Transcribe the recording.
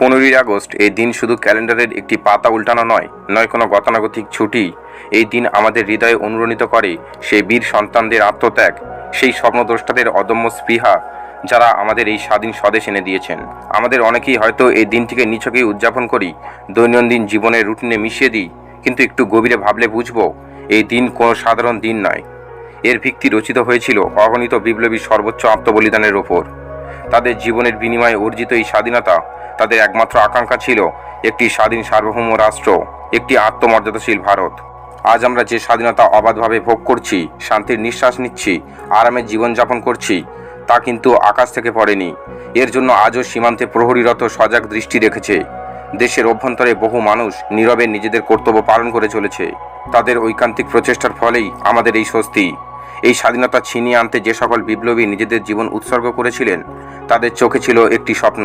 পনেরোই আগস্ট এই দিন শুধু ক্যালেন্ডারের একটি পাতা উল্টানো নয় নয় কোনো গতানুগতিক ছুটি। এই দিন আমাদের হৃদয়ে অনুরণিত করে সেই বীর সন্তানদের আত্মত্যাগ, সেই স্বপ্নদ্রষ্টাদের অদম্য স্পৃহা যারা আমাদের এই স্বাধীন স্বদেশ এনে দিয়েছেন। আমাদের অনেকেই হয়তো এই দিনটিকে নিছকেই উদযাপন করি, দৈনন্দিন জীবনের রুটিনে মিশিয়ে দিই, কিন্তু একটু গভীরে ভাবলে বুঝব, এই দিন কোনো সাধারণ দিন নয়। এর ভিত্তি রচিত হয়েছিল অগণিত বিপ্লবী সর্বোচ্চ আত্মবলিদানের ওপর। তাদের জীবনের বিনিময়ে অর্জিত এই স্বাধীনতা তাদের একমাত্র আকাঙ্ক্ষা ছিল একটি স্বাধীন সার্বভৌম রাষ্ট্র, একটি আত্মমর্যাদাশীল ভারত। আজ আমরা যে স্বাধীনতা অবাধভাবে ভোগ করছি, শান্তির নিঃশ্বাস নিচ্ছি আরামের জীবনযাপন করছি, তা কিন্তু আকাশ থেকে পড়েনি। এর জন্য আজও সীমান্তে প্রহরীরত সজাগ দৃষ্টি রেখেছে। দেশের অভ্যন্তরে বহু মানুষ নীরবে নিজেদের কর্তব্য পালন করে চলেছে। তাদের ঐকান্তিক প্রচেষ্টার ফলেই আমাদের এই স্বস্তি। এই স্বাধীনতা ছিনিয়ে আনতে যে সকল বিপ্লবী নিজেদের জীবন উৎসর্গ করেছিলেন, তাদের চোখে ছিল একটি স্বপ্ন।